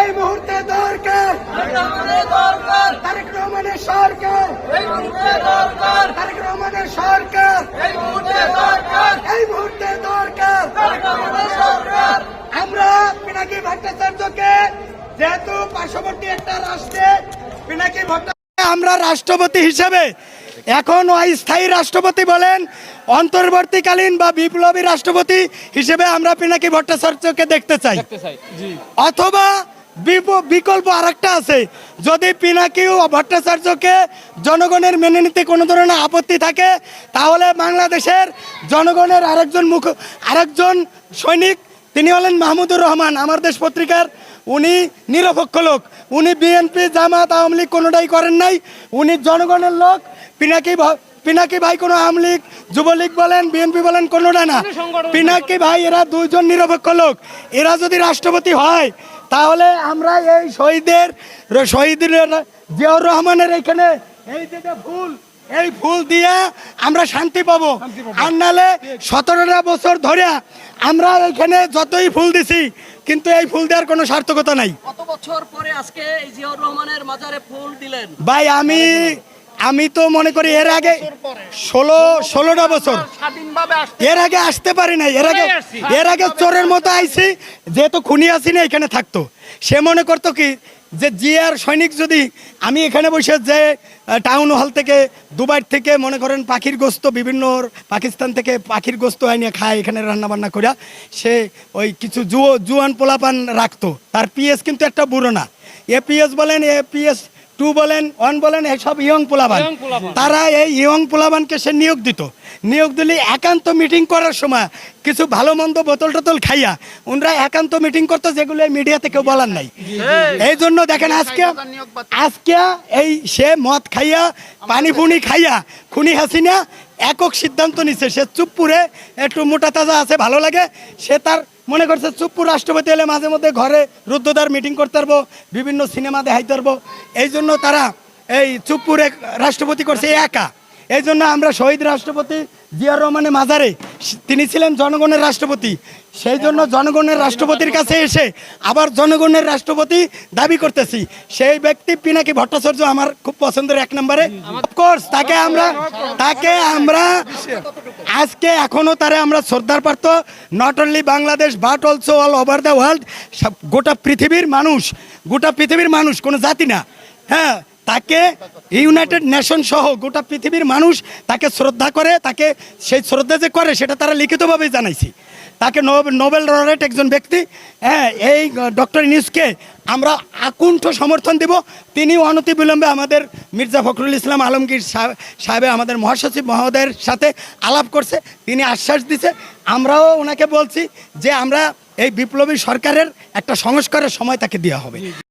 এই মুহূর্তে দরকার। তারেক রহমানের সরকার। তারেক রহমানের সরকার। এই মুহূর্তে দরকার। আমরা পিনাকি ভট্টাচার্যকে যেহেতু পার্শ্ববর্তী একটা রাষ্ট্রে পিনাকি ভট্টাচার্য আমরা রাষ্ট্রপতি হিসেবে। এখন অস্থায়ী রাষ্ট্রপতি বলেন অন্তর্বর্তীকালীন বা বিপ্লবী রাষ্ট্রপতি হিসেবে আমরা পিনাকি ভট্টাচার্যকে দেখতে চাই। অথবা বিকল্প আরেকটা আছে যদি পিনাকি ও ভট্টাচার্যকে জনগণের মেনে নিতে কোনো ধরনের আপত্তি থাকে তাহলে বাংলাদেশের জনগণের আরেকজন মুখ আরেকজন সৈনিক তিনি হলেন মাহমুদুর রহমান আমার দেশ পত্রিকার উনি নিরপেক্ষ লোক। উনি বিএনপি জামাত আওয়ামী লীগ কোনোটাই করেন নাই। উনি জনগণের লোক। পিনাকি পিনাকি ভাই কোনো আওয়ামী লীগ যুবলীগ বলেন বিএনপি বলেন কোনোটা না। পিনাকি ভাই এরা দুইজন নিরপেক্ষ লোক। এরা যদি রাষ্ট্রপতি হয় তাহলে আমরা এই শহীদের শহীদ জিয়াউর রহমানের এখানে এই যে ফুল এই ফুল দিয়ে আমরা শান্তি পাবো। আর নালে সতেরোটা বছর ধরে আমরা এখানে যতই ফুল দিছি কিন্তু এই ফুল দেওয়ার কোনো সার্থকতা নাই। কত বছর পরে আজকে এই জিয়াউর রহমানের মাজারে ফুল দিলেন? ভাই আমি আমি তো মনে করি এর আগে ষোলো ষোলোটা বছর। এর আগে আসতে পারি নাই। এর আগে এর আগে চোরের মতো আইছি যেহেতু খুনি আসি না এখানে থাকতো। সে মনে করতো কি যে জিয়ার সৈনিক যদি আমি এখানে বসে যে টাউন হল থেকে দুবাই থেকে মনে করেন পাখির গোস্ত বিভিন্ন পাকিস্তান থেকে পাখির গোস্ত আইনে খায়, এখানে রান্নাবান্না করিয়া করে সে ওই কিছু জুয়ো, জুয়ান পোলাপান রাখতো। তার পিএস কিন্তু একটা বুড়ো না। এ পিএস বলেন, এ পিএস টু বলেন ওয়ান বলেন এসব ইয়ং পোলাবান। তারা এই ইয়ং পোলাবানকে সে নিয়োগ দিত। নিয়োগ দিলে একান্ত মিটিং করার সময় কিছু ভালো মন্দ বোতল টোতল খাইয়া ওনারা একান্ত মিটিং করতো যেগুলো মিডিয়াতে কেউ বলার নাই। এই জন্য দেখেন আজকে আজকে এই সে মদ খাইয়া পানি পুনি খাইয়া খুনি হাসিনা একক সিদ্ধান্ত নিছে। সে চুপপুরে একটু মোটা তাজা আছে, ভালো লাগে। সে তার মনে করছে, চুপপুর রাষ্ট্রপতি এলে মাঝে মধ্যে ঘরে রুদ্রদার মিটিং করতে পারব, বিভিন্ন সিনেমা দেখাইতে পারব। এই জন্য তারা এই চুপপুরে রাষ্ট্রপতি করছে, একা। এই জন্য আমরা শহীদ রাষ্ট্রপতি জিয়া রহমানের মাজারে তিনি ছিলেন জনগণের রাষ্ট্রপতি। সেই জন্য জনগণের রাষ্ট্রপতির কাছে এসে আবার জনগণের রাষ্ট্রপতি দাবি করতেছি। সেই ব্যক্তি পিনাকি ভট্টাচার্য আমার খুব পছন্দের এক নম্বরে। কোর্স তাকে আমরা তাকে আমরা আজকে এখনও তারে আমরা শ্রদ্ধার পারত not only Bangladesh but also all over the world সব গোটা পৃথিবীর মানুষ, গোটা পৃথিবীর মানুষ, কোনো জাতি না। হ্যাঁ তাকে ইউনাইটেড নেশন সহ গোটা পৃথিবীর মানুষ তাকে শ্রদ্ধা করে, তাকে সেই শ্রদ্ধা যে করে সেটা তারা লিখিতভাবে জানাইছি। তাকে নোবে- নোবেল লরেট একজন ব্যক্তি। হ্যাঁ এই ডক্টর ইনিউসকে আমরা আকুণ্ঠ সমর্থন দিব। তিনি অনতি বিলম্বে আমাদের মির্জা ফখরুল ইসলাম আলমগীর সাহ- সাহেবে আমাদের মহাসচিব মহোদয়ের সাথে আলাপ করছে। তিনি আশ্বাস দিছে। আমরাও ওনাকে বলছি যে আমরা এই বিপ্লবী সরকারের একটা সংস্কারের সময় তাকে দেওয়া হবে।